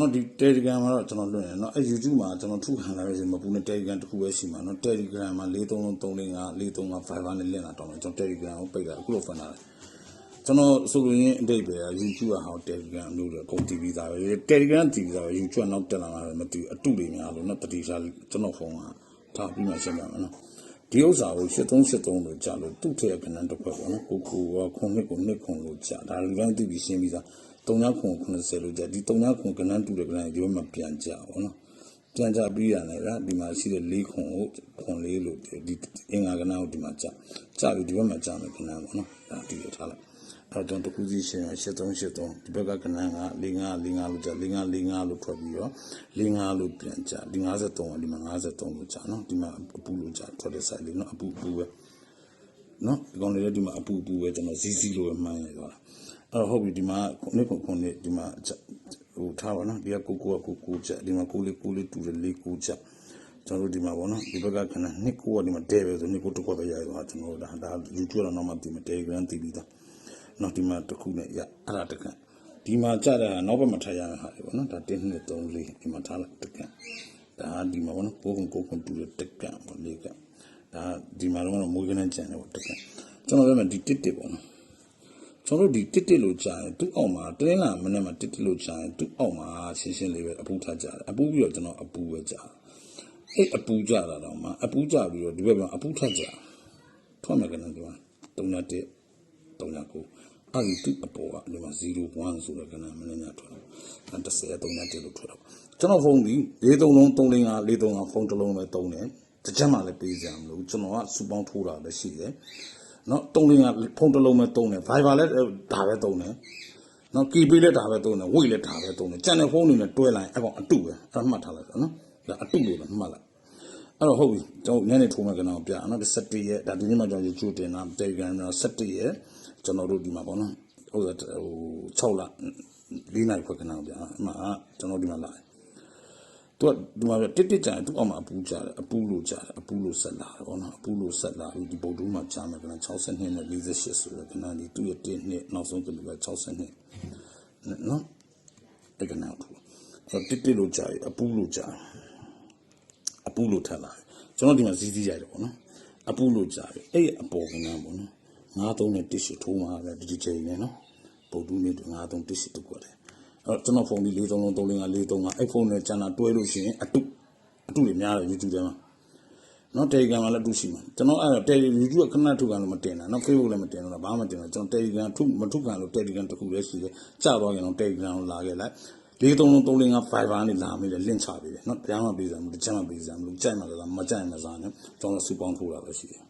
နော်ဒီ Telegram မှာတော့ကျွန်တော်လွှင့်တယ်နော်အဲ YouTube မှာကျွန်တော်ထုခံလာရခြင်းမပူနဲ့ Telegram တစ်ခုပဲရှိမှာနော် Telegram မှာ4335 435 Viber နဲ့လင့်လာတော့မယ်ကျွန်တော် Telegram ကိုပိတ်တာအခုလို့ဖွင့်လာတယ်ကျွန်တော်ဆိုလိုရင်းအတိတ်ပဲ YouTube ကဟော Telegram လို့တော့ကုန် TV သားပဲ Telegram TV သားပဲ YouTube ကနောက်တက်လာတာမသိဘူးအတုတွေများလို့နော်တတိစားကျွန်တော်ဖုန်းကထားပြီးမှရှင်းပြမယ်နော် ဒီဥစ္စာကို7373လို့ကြာလို့သူ့ထက်ကဏ္ဍတစ်ခွက်ပေါ့နော်ကိုကိုကခုနှစ်ကိုနှစ်ခုလို့ကြာဒါလူတိုင်းသိပြီးရှင်းပြီးသား3ခု90လို့ကြာဒီ3ခုကဏ္ဍတူတဲ့ကဏ္ဍဒီဘက်မှာပြန်ကြာပေါ့နော်ပြန်ကြပြီးရတယ်ဗျာဒီမှာရှိတဲ့၄ခုကိုခွန်လေးလို့ဒီအင်္ဂါကဏ္ဍကိုဒီမှာကြာကြာပြီးဒီဘက်မှာကြာမယ်ကဏ္ဍပေါ့နော်ဒါတည်ရထားလိုက် အဲ့တော့တခုစီရှင်8383ဒီဘက်ကကဏ္ဍက4545လို့ကြာ4545လို့ထွက်ပြီးတော့45လို့ပြန်ကြာဒီ53ကဒီမှာ53လို့ကြာနော်ဒီမှာအပူလို့ကြာထွက်တဲ့ site လေးနော်အပူအပူပဲနော်ဒီကောင်လေးလည်းဒီမှာအပူအပူပဲကျွန်တော် ZZ လို့ပဲမှန်းရသွားတာအဲ့တော့ဟုတ်ပြီဒီမှာခုနှစ်ခုခုနှစ်ဒီမှာဟိုထားပါနော်ဒီကကိုကိုကကိုကိုကြာဒီမှာကိုလေးကိုလေးတူတယ်လေးကိုကြာကျွန်တော်တို့ဒီမှာပေါ့နော်ဒီဘက်ကခဏနှစ်ကိုကဒီမှာတဲပဲဆိုနှစ်ကိုတစ်ခွက်ပဲရရသွားကျွန်တော်တို့ဒါဒါ YouTube တော့နောက်မှဒီမှာ Telegram တည်ပြီးသား နောက်ဒီမှာတစ်ခုနဲ့ရအဲ့ဒါတကဒီမှာကြတာနောက်ဘက်မှာထားရမယ့်ဟာတွေပေါ့နော်ဒါ1 2 3 4ဒီမှာထားလိုက်တကဒါဒီမှာပေါ့နော်ကိုကုန်းကိုကုန်းတူတဲ့တကပေါ့လေးကဒါဒီမှာတော့မွေးကနန်းကြံတယ်ပေါ့တကကျွန်တော်ပြောမယ်ဒီတစ်တစ်ပေါ့နော်ကျွန်တော်တို့ဒီတစ်တစ်လို့ကြာရင်သူ့အောက်မှာတင်းလာမနေ့မှာတစ်တစ်လို့ကြာရင်သူ့အောက်မှာရှင်းရှင်းလေးပဲအပူထားကြတယ်အပူပြီးတော့ကျွန်တော်အပူပဲကြာအဲ့အပူကြတာတော့မှအပူကြပြီးတော့ဒီဘက်မှာအပူထက်ကြာထွက်မယ်ကနန်းဒီမှာ3နဲ့1 39အဲ့ဒီသူ့အပေါ်ကဒီမှာ01ဆိုတဲ့ကဏ္ဍမင်းညာထွက်တော့30 31လို့ထွက်တော့ကျွန်တော်ဖုန်းဒီ43လုံး305 435ဖုန်းတစ်လုံးပဲတုံးတယ်တစ်ချက်မှလည်းပေးကြမလို့ကျွန်တော်ကစူပေါင်းထိုးတာလည်းရှိတယ်နော်305ဖုန်းတစ်လုံးပဲတုံးတယ် Viber လည်းဒါပဲတုံးတယ်နော် KB လည်းဒါပဲတုံးတယ် Wait လည်းဒါပဲတုံးတယ်ကြံတဲ့ဖုန်းတွေနဲ့တွဲလိုက်အကောင်အတုပဲအဲ့မှတ်ထားလိုက်တော့နော်ဒါအတုလို့လည်းမှတ်လိုက်အဲ့တော့ဟုတ်ပြီကျွန်တော်ညနေထိုးမယ်ကနော်ပြနော်17ရက်ဒါဒီနေ့မှကျွန်တော် YouTube တင်တာ Telegram တော့17ရက် ကျွန်တော်တို့ဒီမှာပေါ့နော်ဟိုဟို6လ4နိုင်ခွက်ကနော်ပြအမှကျွန်တော်ဒီမှာလာတယ်သူကဒီမှာတစ်တစ်ကြတယ်သူ့အောက်မှာအပူကြတယ်အပူလို့ကြတယ်အပူလို့ဆက်လာတယ်ပေါ့နော်အပူလို့ဆက်လာပြီးဒီပုတ်တူးမှာကြားမယ်ကနော်62နဲ့48ဆိုတော့ကနော်ဒီသူ့ရဲ့1နှစ်နောက်ဆုံးကလေးက62နော်တကနော်သူတစ်တစ်လို့ကြတယ်အပူလို့ကြတယ်အပူလို့ထက်လာတယ်ကျွန်တော်ဒီမှာဇီးဇီးရိုက်တယ်ပေါ့နော်အပူလို့ကြတယ်အဲ့အပေါ်ကနော်ပေါ့နော် 93နဲ့18ထိုးမှာပဲဒီချိန်နဲ့နော်ပုတ်တူးနဲ့93 18တူကွက်တယ်အဲ့ကျွန်တော်ဖုန်းဒီ43လုံး355 435အဲ့ဖုန်းနဲ့ကျန်တာတွဲလို့ရှိရင်အတုအတုတွေများတယ် YouTube ထဲမှာနော် Telegram မှာလည်းအတုရှိမှာကျွန်တော်အဲ့တော့ Telegram YouTube ကခဏထုတ်ကန်လို့မတင်တာနော် Facebook လည်းမတင်တော့ဘာမှမတင်တော့ကျွန်တော် Telegram ထုတ်မထုတ်ကန်လို့ Telegram တခုလည်းရှိတယ်ကြာတော့ရင်တော့ Telegram ကိုလာခဲ့လိုက်လေးသုံးလုံးသုံးလေးငါ Fiverr နဲ့လာမိတယ်လင့်ချပေးတယ်နော်တရားမှပေးစရာမလိုတစ်ချက်မှပေးစရာမလိုကြိုက်မှလည်းမကြိုက်မှစားနဲ့ကျွန်တော်စူပေါင်းထိုးတာပဲရှိတယ်